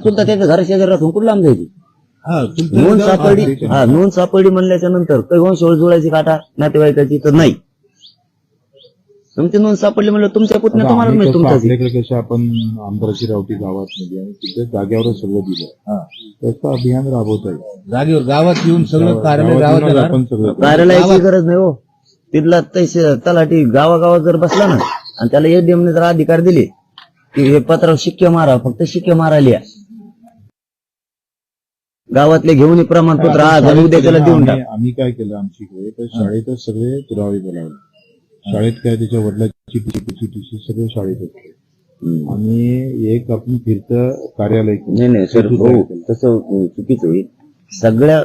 चुलता त्याच्या घरा शेजारी राहून कुठं लांब जायची. हा, तुमचं नोंद सापडली. हा नोंद सापडली म्हणल्याच्या नंतर काही वंश जुळायची काटा नातेवाईकाची तर नाही. तुमची नोंद सापडली म्हणलं तुमच्या पुतण्या आता तुम्हाला आम्ही माहिती कसं तुमच्याची आपल्याकडे कसं आपण आमदाराची रावटी गावात म्हणजे आणि तिथे जाग्यावरच सगळं दिलं. हा. तसं अभियान राबवत आहे. जागेवर गावात येऊन सगळं कार्यालय गावात. आपण सगळं करू. कार्यालयाची गरज नाही हो. तिथला तैसे तलाठी गावागावात जर बसला ना आणि त्याला एडीएम ने जर अधिकार दिले की हे पत्रावर शिक्के मारा फक्त शिक्के मारायला या. गावातले घेऊन प्रमाणपत्र आज आणि उद्या त्याला देऊन टाक. आम्ही काय केलं आमची तर शाळेतच सगळे पुरावे बोलावले. शाळेत काय त्याच्या वडिलाची टीसी टीसी सगळे शाळेत होते. हम्म. आणि एक आपण फिरतं कार्यालय केलं. नाही नाही सर भाऊ तसं चुकीचं होईल सगळ्या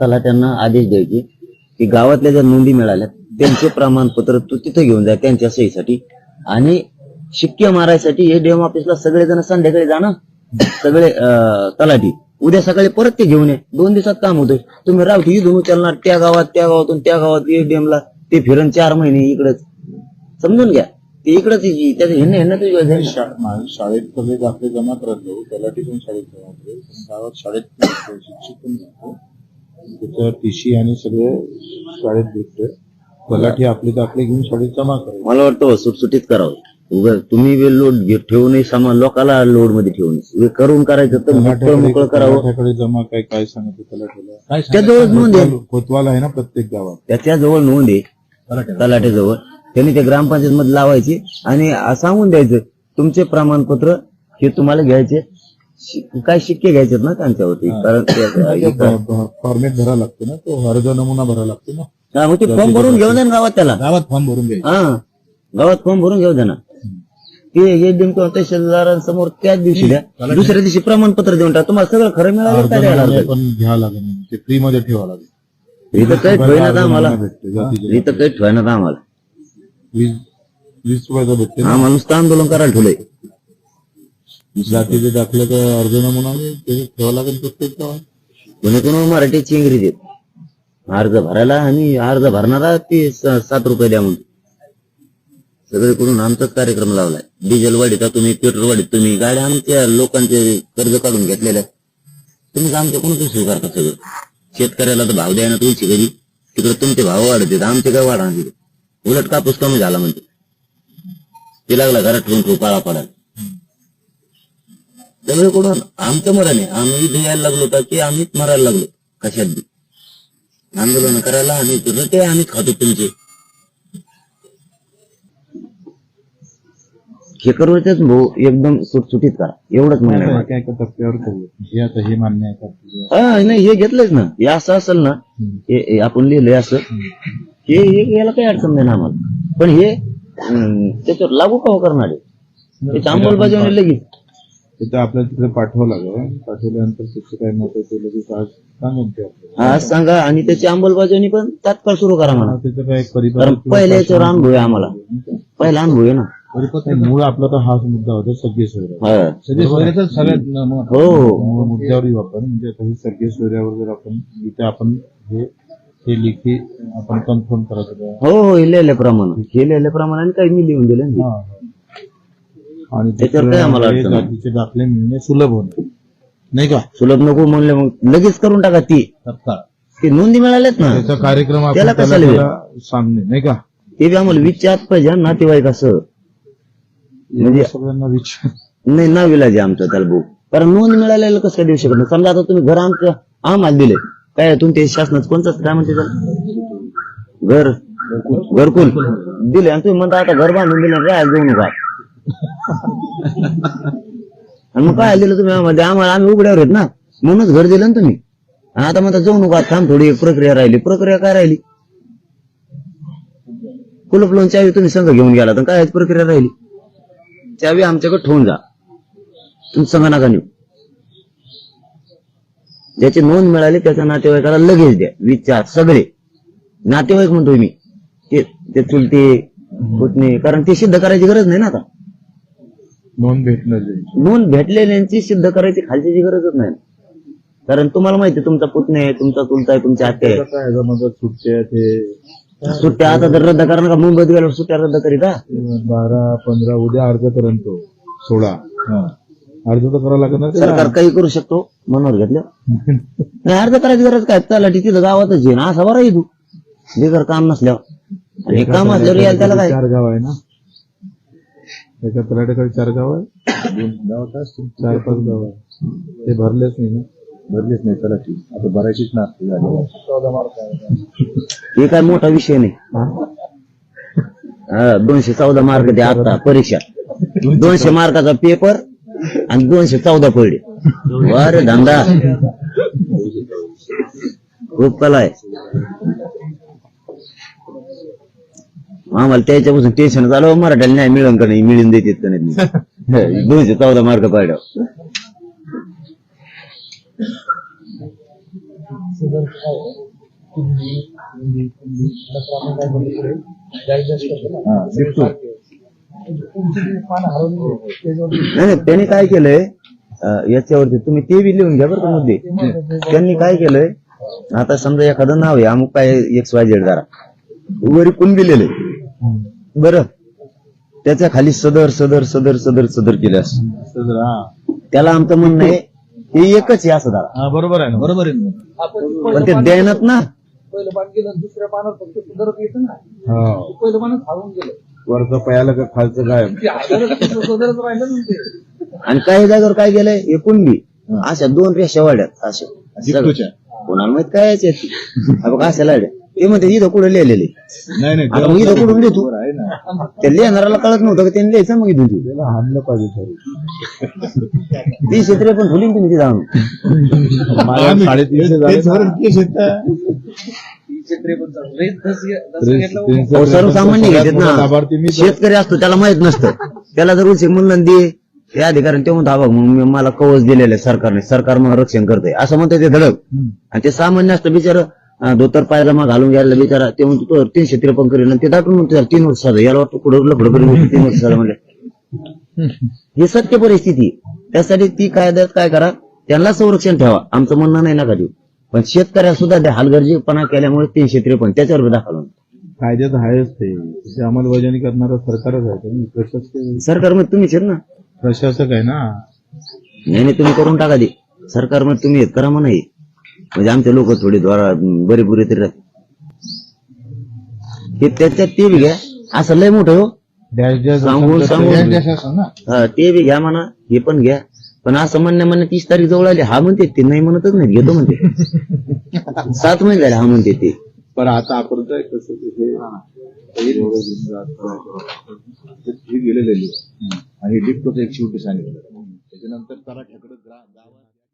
तलाट्यांना आदेश द्यायचे की गावातल्या ज्या नोंदी मिळाल्या त्यांचे प्रमाणपत्र तू तिथे घेऊन जा त्यांच्या सहीसाठी आणि शिक्के मारायसाठी हे डीएम ऑफिसला सगळेजण संध्याकाळी जा ना सगळे अं, तलाठी. उद्या सकाळी परत ते घेऊन ये. दोन दिवसात काम होतंय. तुम्ही रावठी इथून उचलणार त्या गावात त्या गावातून त्या गावात एडीएम ला. ते फिरण चार महिने इकडेच. समजून घ्या. ते इकडेच त्याचं हेणं हेणं तुझी वेळ जाईल. ना. शा- मा- शाळेत दाखले जमा करत जाऊ तलाठी पण शाळेत जमा करेल गावात शाळेत शिक्षक पण जातो त्याचं टीसी आणि सगळे शाळेत भेटते तलाठी आपले दाखले घेऊन शाळेत जमा करेल मला वाटतं सुटसुटीत करावं. उगा तुम्ही बी लोड ठेवू नये सामान लोकाला लोडमध्ये ठेवू नये. हे करून करायचं तर मोकळं मोकळं करावं. जमा काय काय सांगतो काय त्याजवळ नोंद आहे. कोतवाल आहे ना प्रत्येक गावात. त्याच्याजवळ नोंद आहे. सांगायचं? तलाठ्याजवळ. त्यांनी ते ग्रामपंचायत मध्ये लावायची आणि आ- सांगून द्यायचं तुमचे प्रमाणपत्र हे तुम्हाला घ्यायचे. शि- काय शिक्के घ्यायचे ना त्यांच्यावरती? कारण ते- फॉर्मेट भरावा लागतो ना तो अर्ज नमुना भरावा लागतो ना. हा, मग ते फॉर्म भरून घेऊन द्या ना गावात त्याला. गावात फॉर्म भरून घ्यायचे. हा गावात फॉर्म भरून घेऊ द्या ना. ते हे देऊन किंवा तहसीलदारांसमोर त्याच दिवशी द्या. दुसऱ्या दिवशी प्रमाणपत्र देऊन टाका. तुम्हाला सगळं खरं मिळालं अर्ज द्यायला लागेल? पण घ्यावं लागेल ते फ्री मध्ये ठेवावं लागेल. इथं काही ठेवण्यात आम्हाला. नमुना भेटते जातीचे इथं काही ठेवण्यात आम्हाला. वीस वीस रुपयाचा भेटते ना. आम्हाला नुसतं आंदोलन करायला ठेवलंय. जातीचे दाखले तर अर्ज नमुना ते ठेवावं लागेल प्रत्येक गावात कोणी कोणी मराठीची इंग्रजीत अर्ज भरायला आणि अर्ज भरणारा ते स- सात रुपये द्या म्हणून. सगळीकडून आमचाच कार्यक्रम लावलाय. डिझेल वाढीचा तुम्ही पेट्रोल वाढीत तुम्ही गाड्या आमच्या लोकांचे कर्ज काढून घेतलेल्या तुम्ही आमच्याकडून दुसरं स्वीकारता सगळं? शेतकऱ्याला तर भाव द्यायला तुमची घरी तिकडे तुमचे भाव वाढते आमचे काय वाढणार तिकडे? उलट कापूस कमी झाला म्हणते. ते लागला घरात ठेवून ठेवू काळा पडायला. सगळीकडून आमचं मरण आहे आम्ही धुयायला लागलो होता की आम्हीच मरायला लागलो. कशात आंदोलन करायला आणि ते आम्हीच खातो तुमचे. हे करूच भाऊ एकदम सुटसुटीत करा. एवढंच म्हणणं आहे माझं. काय एका टप्प्यावर करू हे आता हे मान्य आहे का? तुझं? हा नाही हे घेतलंच ना. हे असं असेल ना हे हे आपण लिहिलंय असं. हे हे- याला काही अडचण नाही ना आम्हाला. पण हे अं, त्याच्यावर लागू का हो करणार? आहे त्याची अंमलबजावणी लगेच. तिथं आपल्याला तिकडे पाठवावं लागेल पाठवल्यानंतर त्याचं काय मत आहे ते लगेच आज सांगून ते आपल्याला. आज सांगा आणि त्याची अंमलबजावणी पण तात्काळ सुरू करा म्हणा. त्याचं काय परिपालन कारण पहिल्या याच्यावर अनुभव आहे आम्हाला. पहिला अनुभव आहे ना. मूळ आपला तर हाच मुद्दा होता सगळे सोयरा हा. सगळे सोयऱ्याचं सगळ्यात हो मूळ मुद्द्यावर येऊ आपण म्हणजे आता हे सगळे सोयऱ्यावर जर आपण इथे आपण हे हे लिखी आपण कन्फर्म करायचं का? हो हो हे लिहिल्याप्रमाणे हे लिहिल्याप्रमाणे आणि काही मी लिहून दिलं ना. हा, हा. आणि त्याच्यावर काय आम्हाला नाही. जातीचे दाखले मिळणे सुलभ होणे नाही का सुलभ नको म्हणले मग लगेच करून टाका ती तत्काळ ते नोंदी मिळाल्यात ना त्याचा कार्यक्रम? त्याला सांगणे नाही का ते आम्हाला विचारत पाहिजे नातेवाईक असं म्हणजे सगळ्यांना नाही ना विलाज आमचं त्याला भाऊ कारण नोंद मिळालेलं कसं काय देऊ शकत नाही समजा आता तुम्ही घर आमचं आम्हाला दिले काय तुमचे शासनाचं कोणतं काय म्हणते त्याला? घर. घरकुल. दिले आणि तुम्ही म्हणता आता घर बांधून दिलं राहायला जाऊ नका आणि मग काय दिलं तुम्ही? आम्हाला आम्हाला आम्ही उघड्यावर आहेत ना. म्हणूनच घर दिलं ना तुम्ही. आणि आता म्हणता जाऊ नका थांब थोडी प्रक्रिया राहिली. प्रक्रिया काय राहिली? कुलप लोन चावी तुम्ही संघ घेऊन गेला तर काय प्रक्रिया राहिली? चावी आमच्याकडे ठेवून जा. तुम्ही संघ नका नेऊ ज्याची नोंद मिळाली त्याच्या नातेवाईकाला लगेच द्या. विचार सगळे. नातेवाईक म्हणतोय मी. ते ते चुलते पुतणे कारण ते सिद्ध करायची गरज नाही ना आता. नोंद भेटणं जाईल नोंद भेटलेल्यांची सिद्ध करायची खालच्याची गरजच नाही. कारण तुम्हाला माहिती आहे, तुमचा पुतणे आहे तुमचा चुलता आहे तुमच्या आत्या काय ह्याच्यामध्ये सुट्ट्या आता जर रद्द करणार का? मुंबईत गेल्यावर सुट्ट्या रद्द करीत? बारा पंधरा उद्या अर्ज पर्यंत सोळा. हा. अर्ज तर करावं लागणार त्याला. सरकार काही करू शकतो? मनावर घेतलं नाही अर्ज करायची गरज काय? तलाठी तिथं गावातच आहे ना? असा बरा तू. बेकार काम नसल्यावर. आणि हे काम असल्यावर यायला त्याला काय? चार गाव आहे ना? एका तलाट्याकडे चार गाव आहे? दोन असतील? चार पाच गाव आहे. ते भरलेच नाही ना? भरलीच नाही तलाठी आता भरायचीच नास्ती झाली हे काय मोठा विषय नाही. हा, दोनशे चौदा मार्क द्या आता परीक्षा. दोनशे मार्काचा पेपर आणि दोनशे चौदा पडले वर धंदा. खूप कला आहे. आम्हाला त्याच्यापासून टेन्शन झालं मराठ्याला नाही मिळून का नाही मिळून देतात का नाही. दोनशे चौदा मार्क पाड्या शिकतो नाही नाही, त्यांनी काय केलंय याच्यावरती तुम्ही ते बी लिहून घ्या बरं का मुद्दे. त्यांनी काय केलंय आता समजा एखादं नाव आहे अमुक काय एक्स वाय झेड जरा. वरी कोण दिलेलं बरं. त्याच्याखाली सदर सदर सदर सदर सदर केलं असं असं जरा, हा. त्याला आमचं म्हणणं आहे हे एकच आहे असं हा बरोबर आहे ना. बरोबर आहे ना. पण ते देण्यात ना. पहिलं पान गेलं दुसऱ्या पानावर फक्त सुधारत येतं ना. हा. ते पहिलं पानच हारून गेलं. वरचं पयाला का खालचं काय? ते हजाराचं सुधारत राहिलं ना ते आणि काही जागेवर काय केलंय हे. कुंडी अशा दोन रेषा वाढ्यात. अशा. जिंकतोच्या. कोणाला माहीत काय याच्यात? हा बघ अशा लाड्या. ते म्हणते इथं कुठं लिहिलेले नाही नाही आता मग इथं कुठून लिहितो? आहे ना. त्या लिहिणाराला कळत नव्हतं का त्यांनी लिहायचं मग इथून ते. त्याला हाणलं पाहिजे तरी ती क्षेत्रे पण ठोली तुम्ही तिथं आणून माझ्या साडेतीनशे झाले ना. अहो, सर्वसामान्य सगळ्यात घेतात ना शेतकरी असतो त्याला माहीत नसतं. त्याला जर उशीर म्हणलं दे ते अधिकारी ते म्हणतो हा बघ मग मी- मला कवच दिलेलं आहे सरकारने. सरकार मग रक्षण करतंय. असं म्हणतं ते धडक. आणि ते सामान्य असतं बिचार. धोतर पायाला मग घालून घ्यायला बिचारा ते म्हणतो तो तीनशे त्रेपन्न करेल आणि ते दाखवून म्हणतो तीन वर्ष झालं याला वाटतं लफडं करेल तीन वर्ष झालं म्हणजे हे सत्य परिस्थिती. त्यासाठी ती कायद्यात काय करा त्यांना संरक्षण ठेवा. आमचं म्हणणं नाही नका देऊ पण शेतकऱ्या सुद्धा हलगर्जीपणा केल्यामुळे तीनशे त्रेपन्न त्याच्यावर दाखवलं कायद्यात आहेच ते. अंमलबजावणी करणारं सरकारच आहे तुम्ही प्रशासक सरकारमध्ये तुम्हीच आहेत ना? प्रशासक आहे ना? नाही नाही तुम्ही करून टाका दे सरकारमध्ये तुम्ही आहेत करा म्हणा. म्हणजे आमचे लोक थोडी द्वारा बरे बुरे तरी राहतील हे त्याच्यात ते बी घ्या. असं लय मोठं हो. सांगून सांगून. ते- हा, बी घ्या म्हणा हे पण घ्या. पण असं म्हणण्या म्हणण्या तीस तारीख जवळ आली हा म्हणते ते नाही म्हणतच नाही घेतो म्हणते. सात महिने झाले हा म्हणते ते. पण आता आपण काय कसं ते हे हे. गेलेले आणि डिप्टोचं एक शेवटी सांगितलं. त्याच्यानंतर